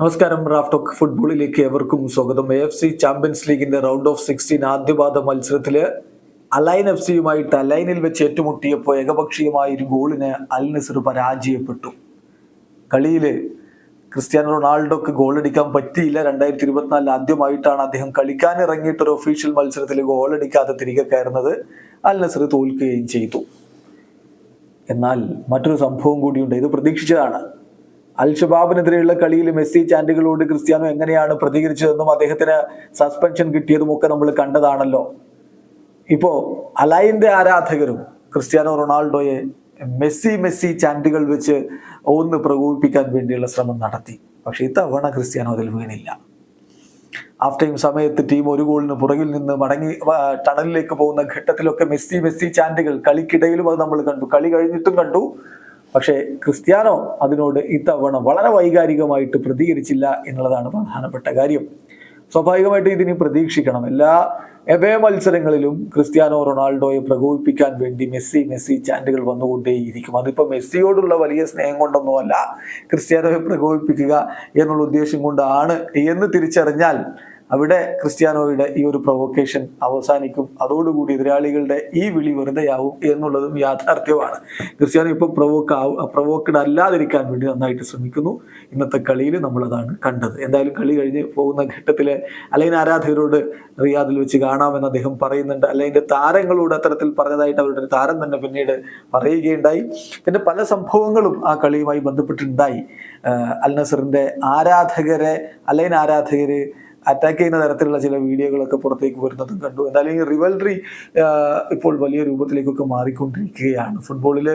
നമസ്കാരം റാഫ്റ്റോക്ക് ഫുട്ബോളിലേക്ക് എവർക്കും സ്വാഗതം. എ എഫ് സി ചാമ്പ്യൻസ് ലീഗിന്റെ റൗണ്ട് ഓഫ് സിക്സ്റ്റീൻ ആദ്യപാദ മത്സരത്തിൽ അലൈൻ എഫ് സിയുമായിട്ട് അലൈനിൽ വെച്ച് ഏറ്റുമുട്ടിയപ്പോൾ ഏകപക്ഷീയമായ ഒരു ഗോളിന് അൽ നസർ പരാജയപ്പെട്ടു. കളിയിൽ ക്രിസ്ത്യാനോ റൊണാൾഡോക്ക് ഗോളടിക്കാൻ പറ്റിയില്ല. രണ്ടായിരത്തി ഇരുപത്തിനാലിൽ ആദ്യമായിട്ടാണ് അദ്ദേഹം കളിക്കാൻ ഇറങ്ങിയിട്ട് ഒരു ഒഫീഷ്യൽ മത്സരത്തിൽ ഗോളടിക്കാതെ തിരികെ കയറുന്നത് അൽ നസർ തോൽക്കുകയും ചെയ്തു. എന്നാൽ മറ്റൊരു സംഭവം കൂടിയുണ്ട്. ഇത് പ്രതീക്ഷിച്ചതാണ്. അൽ ഷബാബിനെതിരെയുള്ള കളിയിൽ മെസ്സി ചാൻഡുകളോട് ക്രിസ്ത്യാനോ എങ്ങനെയാണ് പ്രതികരിച്ചതെന്നും അദ്ദേഹത്തിന് സസ്പെൻഷൻ കിട്ടിയതും ഒക്കെ നമ്മൾ കണ്ടതാണല്ലോ. ഇപ്പോ അലൈന്റെ ആരാധകരും ക്രിസ്ത്യാനോ റൊണാൾഡോയെ മെസ്സി മെസ്സി ചാൻഡുകൾ വെച്ച് ഒന്ന് പ്രകോപിപ്പിക്കാൻ വേണ്ടിയുള്ള ശ്രമം നടത്തി. പക്ഷെ ഇത്തവണ ക്രിസ്ത്യാനോ അതിൽ വീണില്ല. ഹാഫ് ടൈം സമയത്ത് ടീം ഒരു ഗോളിന് പുറകിൽ നിന്ന് മടങ്ങി ടണലിലേക്ക് പോകുന്ന ഘട്ടത്തിലൊക്കെ മെസ്സി മെസ്സി ചാൻഡുകൾ കളിക്കിടയിലും അത് നമ്മൾ കണ്ടു. കളി കഴിഞ്ഞിട്ടും കണ്ടു. പക്ഷേ ക്രിസ്ത്യാനോ അതിനോട് ഇത്തവണ വളരെ വൈകാരികമായിട്ട് പ്രതികരിച്ചില്ല എന്നുള്ളതാണ് പ്രധാനപ്പെട്ട കാര്യം. സ്വാഭാവികമായിട്ട് ഇതിനി പ്രതീക്ഷിക്കണം. എല്ലാ എവേ മത്സരങ്ങളിലും ക്രിസ്ത്യാനോ റൊണാൾഡോയെ പ്രകോപിപ്പിക്കാൻ വേണ്ടി മെസ്സി മെസ്സി ചാൻഡുകൾ വന്നുകൊണ്ടേയിരിക്കും. അതിപ്പോൾ മെസ്സിയോടുള്ള വലിയ സ്നേഹം കൊണ്ടൊന്നുമല്ല ക്രിസ്ത്യാനോയെ പ്രകോപിപ്പിക്കുക എന്നുള്ള ഉദ്ദേശം കൊണ്ടാണ് എന്ന് തിരിച്ചറിഞ്ഞാൽ അവിടെ ക്രിസ്ത്യാനോയുടെ ഈ ഒരു പ്രൊവോക്കേഷൻ അവസാനിക്കും. അതോടുകൂടി എതിരാളികളുടെ ഈ വിളി വെറുതെയാവും എന്നുള്ളതും യാഥാർത്ഥ്യമാണ്. ക്രിസ്ത്യാനോ ഇപ്പോൾ പ്രൊവോക്ക് ആവും പ്രൊവോക്കഡ് അല്ലാതിരിക്കാൻ വേണ്ടി നന്നായിട്ട് ശ്രമിക്കുന്നു. ഇന്നത്തെ കളിയിൽ നമ്മളതാണ് കണ്ടത്. എന്തായാലും കളി കഴിഞ്ഞ് പോകുന്ന ഘട്ടത്തിലെ അലൈൻ ആരാധകരോട് റിയാദിൽ വെച്ച് കാണാമെന്ന് അദ്ദേഹം പറയുന്നുണ്ട്. അലൈന്റെ താരങ്ങളോട് അത്തരത്തിൽ പറഞ്ഞതായിട്ട് അവരുടെ ഒരു താരം തന്നെ പിന്നീട് പറയുകയുണ്ടായി. പിന്നെ പല സംഭവങ്ങളും ആ കളിയുമായി ബന്ധപ്പെട്ടുണ്ടായി ആഹ് അൽ നസറിന്റെ ആരാധകരെ അലൈൻ ആരാധകര് അറ്റാക്ക് ചെയ്യുന്ന തരത്തിലുള്ള ചില വീഡിയോകളൊക്കെ പുറത്തേക്ക് വരുന്നതും കണ്ടു. എന്തായാലും ഈ റിവൽറി ഇപ്പോൾ വലിയ രൂപത്തിലേക്കൊക്കെ മാറിക്കൊണ്ടിരിക്കുകയാണ്. ഫുട്ബോളിൽ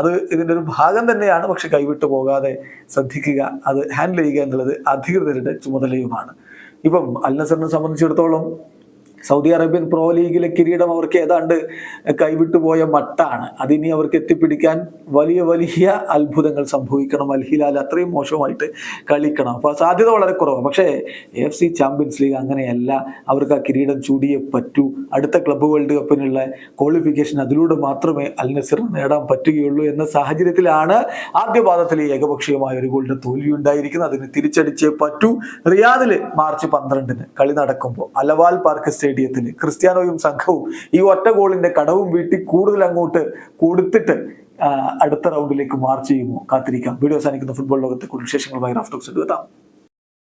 അത് ഇതിന്റെ ഒരു ഭാഗം തന്നെയാണ്. പക്ഷെ കൈവിട്ടു പോകാതെ ശ്രദ്ധിക്കുക അത് ഹാൻഡിൽ ചെയ്യുക എന്നുള്ളത് അധികൃതരുടെ ചുമതലയുമാണ്. ഇപ്പം അൽ നസറിനെ സംബന്ധിച്ചിടത്തോളം സൗദി അറേബ്യൻ പ്രോ ലീഗിലെ കിരീടം അവർക്ക് ഏതാണ്ട് കൈവിട്ടുപോയ മട്ടാണ്. അതിനി അവർക്ക് എത്തിപ്പിടിക്കാൻ വലിയ വലിയ അത്ഭുതങ്ങൾ സംഭവിക്കണം. അൽ ഹിലാൽ അത്രയും മോശമായിട്ട് കളിക്കണം. അപ്പോൾ സാധ്യത വളരെ കുറവാണ് പക്ഷേ എഫ് സി ചാമ്പ്യൻസ് ലീഗ് അങ്ങനെയല്ല. അവർക്ക് ആ കിരീടം ചൂടിയേ പറ്റൂ. അടുത്ത ക്ലബ് വേൾഡ് കപ്പിനുള്ള ക്വാളിഫിക്കേഷൻ അതിലൂടെ മാത്രമേ അൽ നസറിന് നേടാൻ പറ്റുകയുള്ളൂ എന്ന സാഹചര്യത്തിലാണ് ആദ്യ പാദത്തിൽ ഏകപക്ഷീയമായ ഒരു ഗോളിന്റെ തോൽവി ഉണ്ടായിരിക്കുന്നത്. അതിന് തിരിച്ചടിച്ചേ പറ്റൂ. റിയാദിൽ മാർച്ച് പന്ത്രണ്ടിന് കളി നടക്കുമ്പോൾ അലവാൽ പാർക്ക് സ്റ്റേഡിയത്തിൽ ക്രിസ്ത്യാനോയും സംഘവും ഈ ഒറ്റ ഗോളിന്റെ കടവും വീട്ടി കൂടുതൽ അങ്ങോട്ട് കൊടുത്തിട്ട് അടുത്ത റൗണ്ടിലേക്ക് മാർച്ച് ചെയ്യുമോ? കാത്തിരിക്കാം. വീഡിയോ സാധിക്കുന്ന ഫുട്ബോൾ ലോകത്തെ കൂടുതൽ വിശേഷങ്ങളുമായി റാഫ്റ്റോക്സ് എത്താം.